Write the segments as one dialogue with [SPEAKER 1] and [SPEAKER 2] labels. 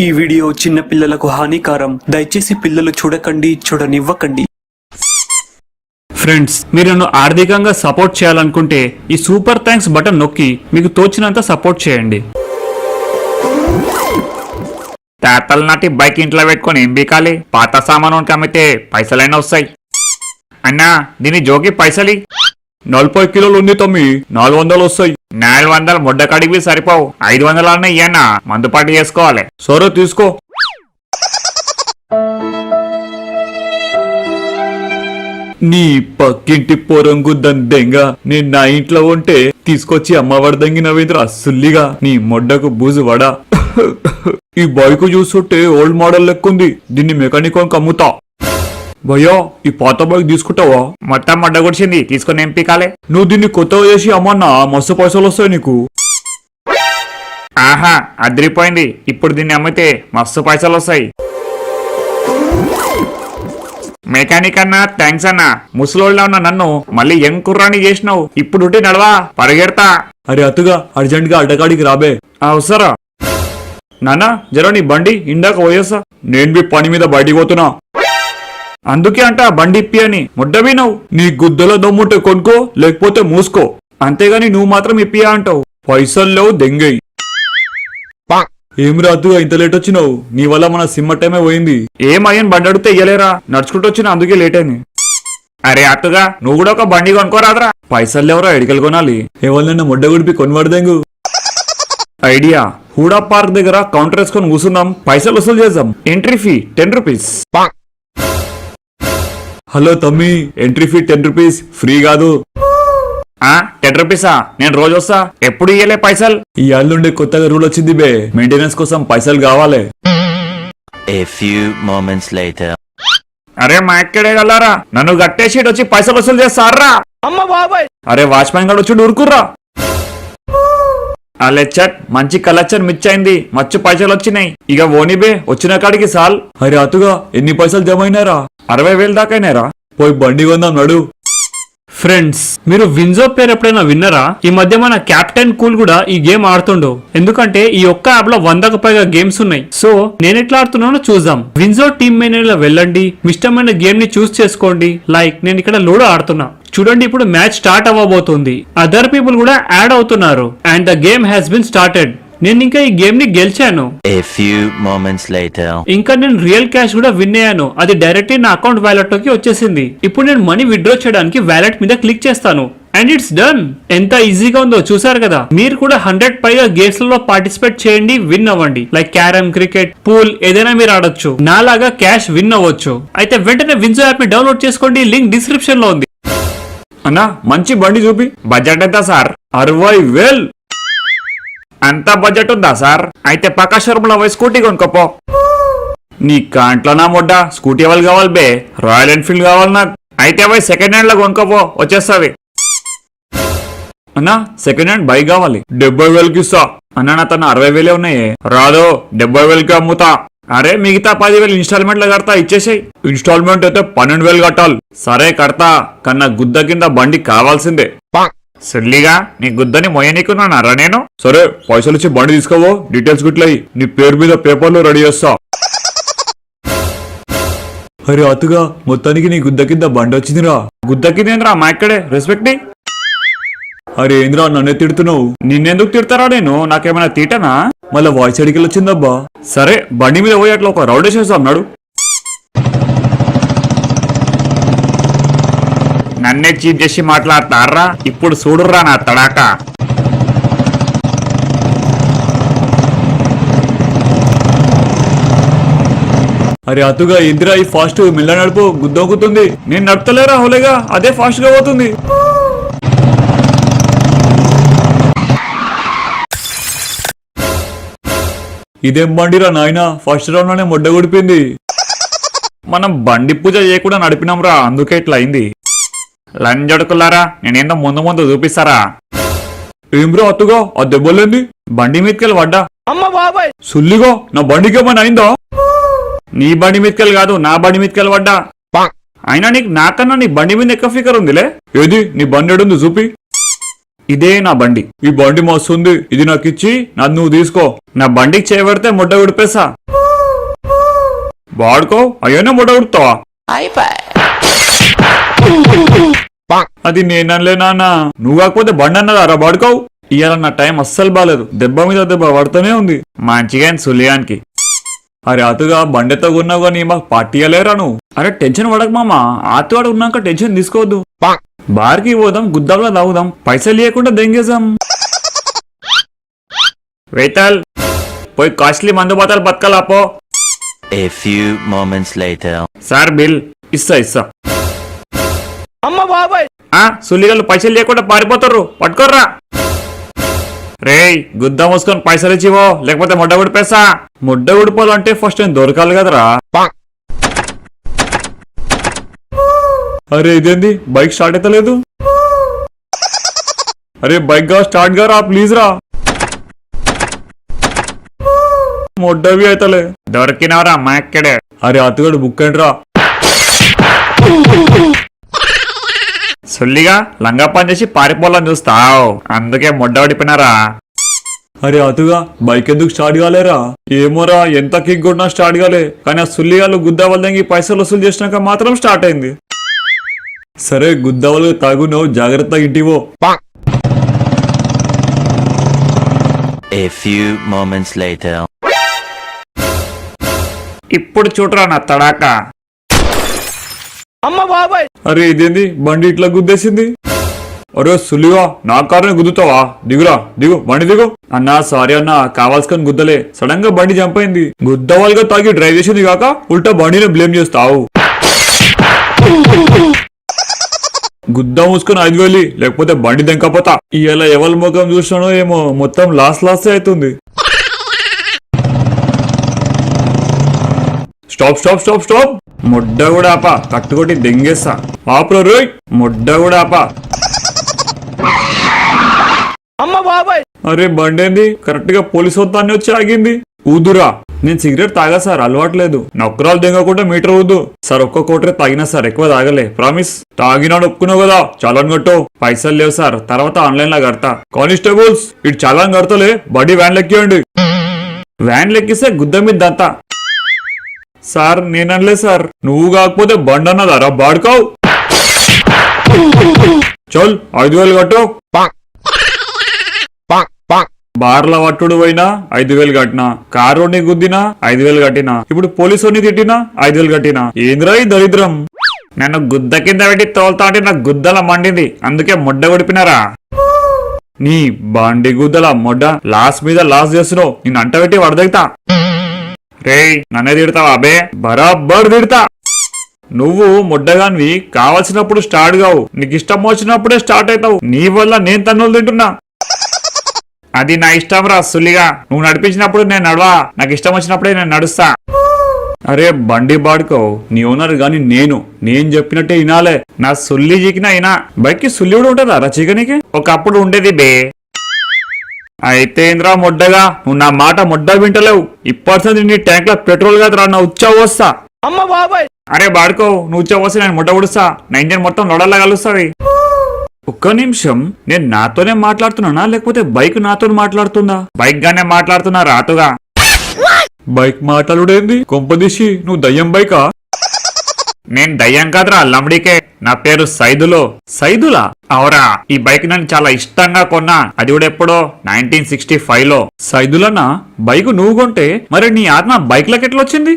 [SPEAKER 1] ఈ వీడియో చిన్న పిల్లలకు హానికారం. దయచేసి పిల్లలు చూడకండి చూడనివ్వకండి.
[SPEAKER 2] ఫ్రెండ్స్ మీరు నన్ను ఆర్థికంగా సపోర్ట్ చేయాలనుకుంటే ఈ సూపర్ థ్యాంక్స్ బటన్ నొక్కి మీకు తోచినంత సపోర్ట్ చేయండి.
[SPEAKER 3] తాతల నాటి బైక్ ఇంట్లో పెట్టుకొని ఏం బీకాలి? పాత సామాను అమ్మితే పైసలైనా వస్తాయి. అన్నా దీని జోకి పైసలి నలభై కిలోలు ఉంది తమ్మి. నాలుగు వందలు వస్తాయి. నాలుగు వందలు ముడ్డ కడిగి సరిపోవు. ఐదు వందలన్నా ఇయ్యన్నా. మందుపాటి చేసుకోవాలి. సరే తీసుకో.
[SPEAKER 2] నీ పక్కింటి పొరంగు దందెంగా నేను నా ఇంట్లో ఉంటే తీసుకొచ్చి అమ్మవాడి దంగినవేంద్ర సుల్లిగా. నీ మొడ్డకు బూజు వడా. ఈ బైక్ చూస్తుంటే ఓల్డ్ మోడల్ లెక్కుంది. దీన్ని మెకానిక్ అమ్ముతా. భయ్యా ఈ పాత బైక్ తీసుకుంటావా?
[SPEAKER 3] మొత్తం ముడ్డ గుడిచింది తీసుకొని ఏం పీకాలి?
[SPEAKER 2] నువ్వు దీన్ని కొత్తగా చేసి అమ్మన్నా మస్తు పైసలు వస్తాయి నీకు.
[SPEAKER 3] ఆహా అదిరిపోయింది. ఇప్పుడు దీన్ని అమ్మితే మస్తు పైసలు వస్తాయి. మెకానిక్ అన్నా థ్యాంక్స్ అన్నా ముసలోళ్ళ ఉన్న నన్ను మళ్ళీ యంగ్ కుర్రాన్ని చేసినావు. ఇప్పుడు నడవా పరిగెడతా.
[SPEAKER 2] అరే అతుగా అర్జెంట్గా అడ్డగాడికి రాబే.
[SPEAKER 3] అవసరం?
[SPEAKER 2] నాన్న జర నీ బండి ఇందాక పోయేసా? నేను మీ పని మీద బయటికి పోతున్నా. అందుకే అంట ఆ బండి ఇప్పి అని. ముడ్డవి నువ్వు. నీ గుద్దల దమ్ముంటే కొనుక్కో లేకపోతే మూసుకో. అంతేగాని నువ్వు మాత్రం ఇప్పియా అంటావు. పైసలు లేవు దెంగయి ఏం రాదు ఇంత లేట్ వచ్చినావు? నీ వల్ల మన సిమ్మ టైమే పోయింది. ఏం అయ్యని బండి అడిగితే ఇయ్యలేరా? నడుచుకుంటూ వచ్చిన అందుకే లేట్ అయింది.
[SPEAKER 3] అరే అత్తుగా నువ్వు కూడా ఒక బండి కొనుక్కోరాదురా.
[SPEAKER 2] పైసలు లేవరా ఎడికలు కొనాలి. ఎవరినైనా ముడ్డ గుడిపి కొనబడదెంగు ఐడియా. హూడా పార్క్ దగ్గర కౌంటర్ వేసుకొని కూర్చుందాం పైసలు వసూలు చేద్దాం. Entry fee ten rupees. Hello తమ్మి entry fee ten rupees free కాదు.
[SPEAKER 3] ఆ టెన్ రూపీసా నేను రోజు వస్తా. ఎప్పుడు ఇయ్యలే పైసలు?
[SPEAKER 2] ఈ నుండి కొత్తగా రూల్ వచ్చింది బే. మెయింటెనెన్స్ కోసం పైసలు కావాలి.
[SPEAKER 4] A few moments later.
[SPEAKER 3] అరే మా ఎక్కడే గల్లారా నన్ను గట్టేసి వచ్చి పైసలు వసూలు చేస్తారా
[SPEAKER 2] అరే వాచ్మెన్ గారు వచ్చి ఊరుకుర్రా.
[SPEAKER 3] ఆ లెచ్చట్ మంచి కలెక్షన్ మిచ్ అయింది. మచ్చు పైసలు వచ్చినాయి. ఇక ఓనిబే వచ్చిన కాడికి సాల్.
[SPEAKER 2] అరే అతుగా ఎన్ని పైసలు జమ అయినారా
[SPEAKER 3] అరవై వేలు దాకైనారా
[SPEAKER 2] పోయి బండి కొందాం నడు.
[SPEAKER 5] ఫ్రెండ్స్ మీరు విన్జో పేరు ఎప్పుడైనా విన్నరా? ఈ మధ్య మన క్యాప్టెన్ కూల్ కూడా ఈ గేమ్ ఆడుతుండో. ఎందుకంటే ఈ ఒక్క యాప్లో వందకు పైగా గేమ్స్ ఉన్నాయి. సో నేను ఎట్లా ఆడుతున్నానో చూద్దాం. విన్జో టీమ్ మేనేజర్ వెళ్ళండి. మిష్టమైన ఇష్టమైన గేమ్ని చూస్ చేసుకోండి. లైక్ నేను ఇక్కడ లూడో ఆడుతున్నా. చూడండి ఇప్పుడు మ్యాచ్ స్టార్ట్ అవ్వబోతుంది. అదర్ పీపుల్ కూడా యాడ్ అవుతున్నారు. And the game has been started. నేను ఇంకా ఈ గేమ్ని గెలిచాను.
[SPEAKER 4] A few moments later.
[SPEAKER 5] ఇంకా నేను రియల్ క్యాష్ కూడా విన్ అయ్యాను. అది డైరెక్ట్ నా అకౌంట్ వ్యాలెట్లోకి వచ్చేసింది. ఇప్పుడు నేను మనీ విత్డ్రా చేయడానికి వ్యాలెట్ మీద క్లిక్ చేస్తాను. And it's done. ఎంత ఈజీగా ఉందో చూసారు కదా? మీరు కూడా హండ్రెడ్ పైగా గేమ్స్లో పార్టిసిపేట్ చేయండి విన్ అవ్వండి. లైక్ క్యారమ్ క్రికెట్ పూల్ ఏదైనా మీరు ఆడొచ్చు. నాలాగా క్యాష్ విన్ అవ్వచ్చు. అయితే వెంటనే విన్జో యాప్ని డౌన్లోడ్ చేసుకోండి. లింక్ డిస్క్రిప్షన్లో ఉంది.
[SPEAKER 2] అన్నా మంచి బండి చూపి.
[SPEAKER 3] బడ్జెట్ ఎంత సార్?
[SPEAKER 2] అరవై వేల్.
[SPEAKER 3] అంత బడ్జెట్ ఉందా సార్? అయితే పక్క షోరూమ్ పోయి స్కూటీ కొనుక్కోపో.
[SPEAKER 2] నీ కాంట్లో నా మొడ్డ
[SPEAKER 3] స్కూటీ ఎవరు కావాలి బే? రాయల్ ఎన్ఫీల్డ్ కావాలి నాకు. అయితే పోయి సెకండ్ హ్యాండ్లో కొనుక్కోపో వచ్చేస్తావి.
[SPEAKER 2] అన్నా సెకండ్ హ్యాండ్ బైక్ కావాలి. డెబ్బై వేలకి ఇస్తా. అన్నా నా తన అరవై వేలే ఉన్నాయి.
[SPEAKER 3] రాదు డెబ్బై వేలకి అమ్ముతా.
[SPEAKER 2] అరే మిగతా పదివేలు ఇన్స్టాల్మెంట్లో కడతా ఇచ్చేసాయి. ఇన్స్టాల్మెంట్ అయితే పన్నెండు వేలు కట్టాలి. సరే కడతా. కన్నా గుద్ద కింద బండి కావాల్సిందే.
[SPEAKER 3] సుల్లిగా నీ గుద్దని మొయ్యనీకున్నానరా నేను?
[SPEAKER 2] సరే పైసలు ఇచ్చి బండి తీసుకోవో డీటెయిల్స్ గిట్లయి. నీ పేరు మీద పేపర్లు రెడీ చేస్తా. అరే అతుగా మొత్తానికి నీ గుద్ద కింద బండి వచ్చిందిరా.
[SPEAKER 3] గుద్దకిందేంద్రా మా ఇక్కడే? రెస్పెక్ట్
[SPEAKER 2] అరే ఏంద్రా నన్నే తిడుతున్నావు?
[SPEAKER 3] నిన్నెందుకు తిడతారా నేను? నాకేమైనా తీటనా?
[SPEAKER 2] మళ్ళా వాయిస్ అడిగి వచ్చిందబ్బా సరే బండి మీద పోయి అట్లా ఒక రౌండ్ చేస్తాం
[SPEAKER 3] నన్నే చీప్ చేసి మాట్లాడతారా? ఇప్పుడు చూడుర్రా నా తడాక.
[SPEAKER 2] అరే అతుగా ఇందిరా ఈ ఫాస్ట్ మిల్ల నడుపు గుద్దోకుతుంది నేను నడపలేరా హోలేగా? అదే ఫాస్ట్గా పోతుంది. ఇదేం బండిరా నాయన? ఫస్ట్ రౌండ్లోనే మొడ్డ గుడిపింది.
[SPEAKER 3] మనం బండి పూజ చేయకుండా నడిపినాంరా అందుకే ఇట్లా అయింది లంజడుకులారా? నేనేందో ముందు ముందు చూపిస్తారా?
[SPEAKER 2] ఏమ్రా అత్తుగా? ఆ దెబ్బలేంది?
[SPEAKER 3] బండి మీదకెళ్ళి పడ్డా?
[SPEAKER 2] సుల్లిగా నా బండికి ఏమైనా అయిందా?
[SPEAKER 3] నీ బండి మీదకెళ్ళి కాదు నా బండి మీదకెళ్ళి పడ్డా? అయినా నీకు నాకన్నా నీ బండి మీద ఎక్కువ ఫికర్ ఉందిలే?
[SPEAKER 2] ఏది? నీ బండి ఎడుంది చూపి.
[SPEAKER 3] ఇదే నా బండి.
[SPEAKER 2] ఈ బండి మస్తుంది. ఇది నాకు ఇచ్చి నన్ను నువ్వు తీసుకో.
[SPEAKER 3] నా బండికి చేయబడితే ముడ్డ విడిపేసా.
[SPEAKER 2] వాడుకో. అయ్యోనే ముడ్డ కొడుతావా అది నేనలే నాన్న. నువ్వు కాకపోతే బండి అన్నదారా వాడుకోవు ఇవాళ నా టైం అస్సలు బాలేదు. దెబ్బ మీద దెబ్బ పడుతూనే ఉంది.
[SPEAKER 3] మంచిగా సులియానికి.
[SPEAKER 2] అరే అతుగా బండితో కొన్నావు కానీ మాకు పార్టీ ఇయ్యలేరా నువ్వు? అరే టెన్షన్ పడక మామ. ఆతువాడ ఉన్నాక టెన్షన్ తీసుకోవద్దు. బార్కి పోదాం గుద్దాంలో తాగుదాం. పైసలు లేకుండా దెంగేసాం
[SPEAKER 3] వెయితల్ పోయి కాస్ట్లీ మందు బోతలు బతకాలపో
[SPEAKER 4] A few moments later.
[SPEAKER 3] Sir bill.
[SPEAKER 2] ఇస్తా ఇస్తా.
[SPEAKER 3] ఆ సుల్లిగలు పైసలు లేకుండా పారిపోతారు. పట్టుకోర్రా. రేయ్ గుద్ద మూసుకొని పైసలు ఇచ్చివో లేకపోతే మొడ్డ కొడిపేసా
[SPEAKER 2] ముడ్డ ఉడిపోవాలంటే ఫస్ట్ నేను దొరకాలి కదరా? అరే ఇదేంది? బైక్ స్టార్ట్ అవుతలేదు అరే బైక్గా స్టార్ట్గా రా. ప్లీజ్ రా మొడ్డవి అవుతలే
[SPEAKER 3] దొరికినవరా మా ఎక్కడే
[SPEAKER 2] అరే అతగడు బుక్ అండి రా
[SPEAKER 3] సుల్లిగా లంగా పని చేసి పారిపోవాలని చూస్తావు. అందుకే మొడ్డ పడిపోయినారా?
[SPEAKER 2] అరే అతుగా బైక్ ఎందుకు స్టార్ట్ కాలేరా? ఏమోరా ఎంత కిక్ కొట్టినా స్టార్ట్ కాలే. కానీ ఆ సుల్లిగాలు గుద్దావల్దంగి పైసలు వసూలు చేసినాక మాత్రం స్టార్ట్ అయింది. సరే గుద్దావలు తాగు నువ్వు జాగ్రత్తగా ఇంటివో
[SPEAKER 4] A few moments later.
[SPEAKER 3] ఇప్పుడు చూడరా నా తడాక.
[SPEAKER 2] అరే ఇదేంది? బండి ఇట్లా గుద్దేసింది? అరే సులివా నా కారుని గుద్దుతావా? దిగురా దిగు బండి దిగు. అన్నా సారీ అన్నా కావాల్సుకొని గుద్దలే. సడన్గా బండి జంప్ అయింది. గుద్దవాళ్ళుగా తాగి డ్రైవ్ చేసింది కాక ఉల్టా బండిని బ్లేమ్ చేస్తావు. గుద్ద మూసుకొని ఐదు వెళ్ళి లేకపోతే బండి దెంకపోతా. ఇలా ఎవరి ముఖం చూసినానో ఏమో మొత్తం లాస్ లాస్ అవుతుంది. Stop stop stop stop. ముడ్డ కూడా ఆప కట్టుకొట్టి దెంగేస్తా. ఆపురా రోయ్. ముడ్డ కూడా ఆప. అరే బండేంది? కరెక్ట్గా పోలీస్ వద్దాన్ని వచ్చి ఆగింది. ఊదురా. నేను సిగరెట్ తాగా సార్ అలవాట్లేదు. నొక్కరాలు దిగకుండా మీటర్ ఊదు. సార్ ఒక్క కోటరే తాగినా సార్ ఎక్కువ తాగలే. ప్రామిస్. తాగినాడు ఒప్పుకున్నావు కదా చలాన్ కట్టు పైసలు లేవు సార్ తర్వాత ఆన్లైన్లో కడతా. కానిస్టేబుల్స్ ఇటు చలాన్ కడతలే బడి వ్యాన్ లెక్కియండి. వ్యాన్ లెక్కిస్తే గుద్ద మీద దంతా. సార్ నేనలే సార్. నువ్వు కాకపోతే బండి అన్నదారా బాడుకోవు. చల్ ఐదు వేలు కట్టు. బార్ల వట్టుడు పోయినా ఐదు వేలు కట్టినా. కారుని గుద్దినా ఐదు వేలు కట్టినా. ఇప్పుడు పోలీసుని తిట్టినా ఐదు వేలు కట్టినా. ఏంద్రా ఈ దరిద్రం?
[SPEAKER 3] నన్ను గుద్ద కింద పెట్టి తోలుతా నా గుద్దల మండింది. అందుకే ముడ్డ కొడిపినారా?
[SPEAKER 2] నీ బండి గుద్దల మొడ్డ లాస్ మీద లాస్ చేస్తున్నావు. నేను అంట పెట్టి వడదగుతా
[SPEAKER 3] రేయ్ నన్నే తిడతావా అబే
[SPEAKER 2] బరాబర్ తిడతా. నువ్వు ముడ్డగానివి కావలసినప్పుడు స్టార్ట్ కావు. నీకు ఇష్టం వచ్చినప్పుడే స్టార్ట్ అవుతావు. నీ వల్ల నేను తన్నులు తింటున్నా.
[SPEAKER 3] అది నా ఇష్టం రా సుల్లిగా. నువ్వు నడిపించినప్పుడు నేను నడవా. నాకు ఇష్టం వచ్చినప్పుడే నేను నడుస్తా.
[SPEAKER 2] అరే బండి బాడుకో. నీ ఓనర్ గాని నేను. నేను చెప్పినట్టే వినాలే.
[SPEAKER 3] నా సుల్లి జీకిన అయినా
[SPEAKER 2] బైక్కి సుల్లి కూడా ఉంటుందా రచీకనికి
[SPEAKER 3] ఒకప్పుడు ఉండేది బే.
[SPEAKER 2] అయితే ఏంద్రా మొడ్డగా? నువ్వు నా మాట మొడ్డ వింటలేవు. ఇప్పటి నీ ట్యాంక్లో పెట్రోల్ కాదురా నా ఉచ్చా వస్తా
[SPEAKER 3] అరే బాడుకో నువ్వు చెప్పవస్తే నేను ముడ్డ ఉడుస్తా నా ఇంజన్ మొత్తం లొడల్లా కలుస్తావి
[SPEAKER 2] ఒక్క నిమిషం నేను నాతోనే మాట్లాడుతున్నానా? లేకపోతే బైక్ నాతో మాట్లాడుతుందా?
[SPEAKER 3] బైక్ గానే మాట్లాడుతున్నా రాతుగా.
[SPEAKER 2] బైక్ మాట్లాడుడేంది? కొంపదీసి నువ్వు దయ్యం బైకా?
[SPEAKER 3] నేను దయ్యం కాదురా లంబడికే నా పేరు సైదులో.
[SPEAKER 2] సైదులా?
[SPEAKER 3] అవరా ఈ బైక్ నన్ను చాలా ఇష్టంగా కొన్నా. అది కూడా ఎప్పుడో? నైన్టీన్ సిక్స్టీ ఫైవ్లో
[SPEAKER 2] సైదులన్న బైక్ నువ్వు కొంటే మరి నీ ఆత్మ బైక్లకి ఎట్లొచ్చింది ఎట్లా వచ్చింది?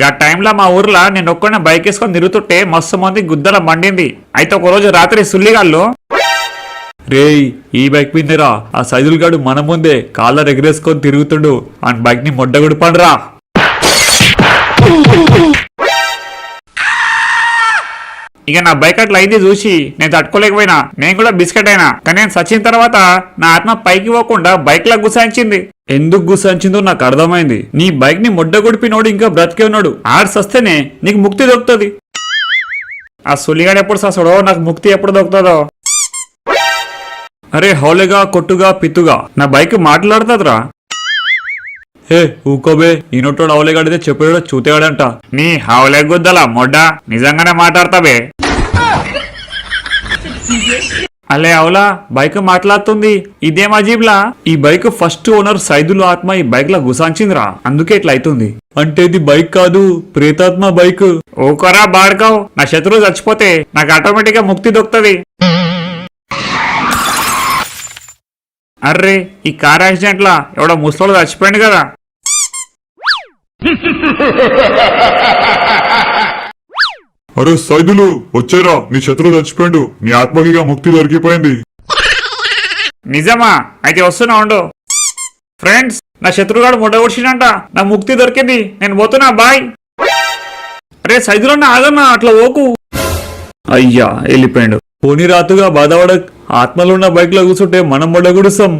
[SPEAKER 3] గా టైంలో మా ఊర్లో నేను ఒక్కనే బైక్ వేసుకొని తిరుగుతుంటే మస్తు మంది గుద్దల మండింది. అయితే ఒక రోజు రాత్రి సుల్లిగాళ్ళు
[SPEAKER 2] రేయ్ ఈ బైక్ మీదేరా? ఆ సైదులగాడు మన ముందే కాళ్ళ ఎగరేసుకొని తిరుగుతుండు. ఆ బైక్ని మొడ్డగుడు పండురా
[SPEAKER 3] ఇక నా బైక్ అట్లా అయింది చూసి నేను తట్టుకోలేకపోయినా. నేను కూడా బిస్కెట్ అయినా. కానీ నేను సచిన తర్వాత నా ఆత్మ పైకి పోకుండా బైక్ లా గుసాయించింది
[SPEAKER 2] ఎందుకు గుసంచిందో నాకు అర్థమైంది. నీ బైక్ని మొడ్డగొడిపినోడు ఇంకా బ్రతికే ఉన్నాడు. ఆడు సస్తేనే నీకు ముక్తి దొరుకుతుంది.
[SPEAKER 3] ఆ సుల్లిగాడు ఎప్పుడు ససడో నాకు ముక్తి ఎప్పుడు దొరుకుతుందో?
[SPEAKER 2] అరే హౌలేగా కొట్టుగా పిత్తుగా. నా బైక్ మాట్లాడుతుందిరా. హే ఊకోబే ఈనొట్టోడు అవలేగాడితే చెప్పాడు చూతేగాడంట
[SPEAKER 3] నీ హౌలే గుద్దల మొడ్డ? నిజంగానే మాట్లాడతావే?
[SPEAKER 2] అలే అవులా బైక్ మాట్లాడుతుంది. ఇదేం అజీబ్లా ఈ బైక్ ఫస్ట్ ఓనర్ సైదులు ఆత్మ ఈ బైక్ లా గుసాంచిందిరా. అందుకే ఇట్లా అవుతుంది అంటే ఇది బైక్ కాదు ప్రేతాత్మ బైక్.
[SPEAKER 3] ఊకరా బాడుకావు నా శత్రువు చచ్చిపోతే నాకు ఆటోమేటిక్గా ముక్తి దొరుకుతుంది. అర్రే ఈ కార్ యాక్సిడెంట్ లా ఎవడో ముసలోడు చచ్చిపోయింది కదా.
[SPEAKER 6] అరే సైదులు వచ్చారా. నీ శత్రువు చచ్చిపోయిండు. నీ ఆత్మకిగా ముక్తి దొరికిపోయింది.
[SPEAKER 3] నిజమా? అయితే వస్తున్నా ఉండు. ఫ్రెండ్స్ నా శత్రుగాడు ముడగొడిచిందంట నా ముక్తి దొరికింది. నేను పోతున్నా బాయ్. అరే సైదులన్న ఆగన్నా అట్లా ఓకు.
[SPEAKER 2] అయ్యా వెళ్ళిపోయాడు. పోనీ రాతుగా బాధపడ ఆత్మలో ఉన్న బైక్లో కూర్చుంటే మనం మొడగుడుస్తాం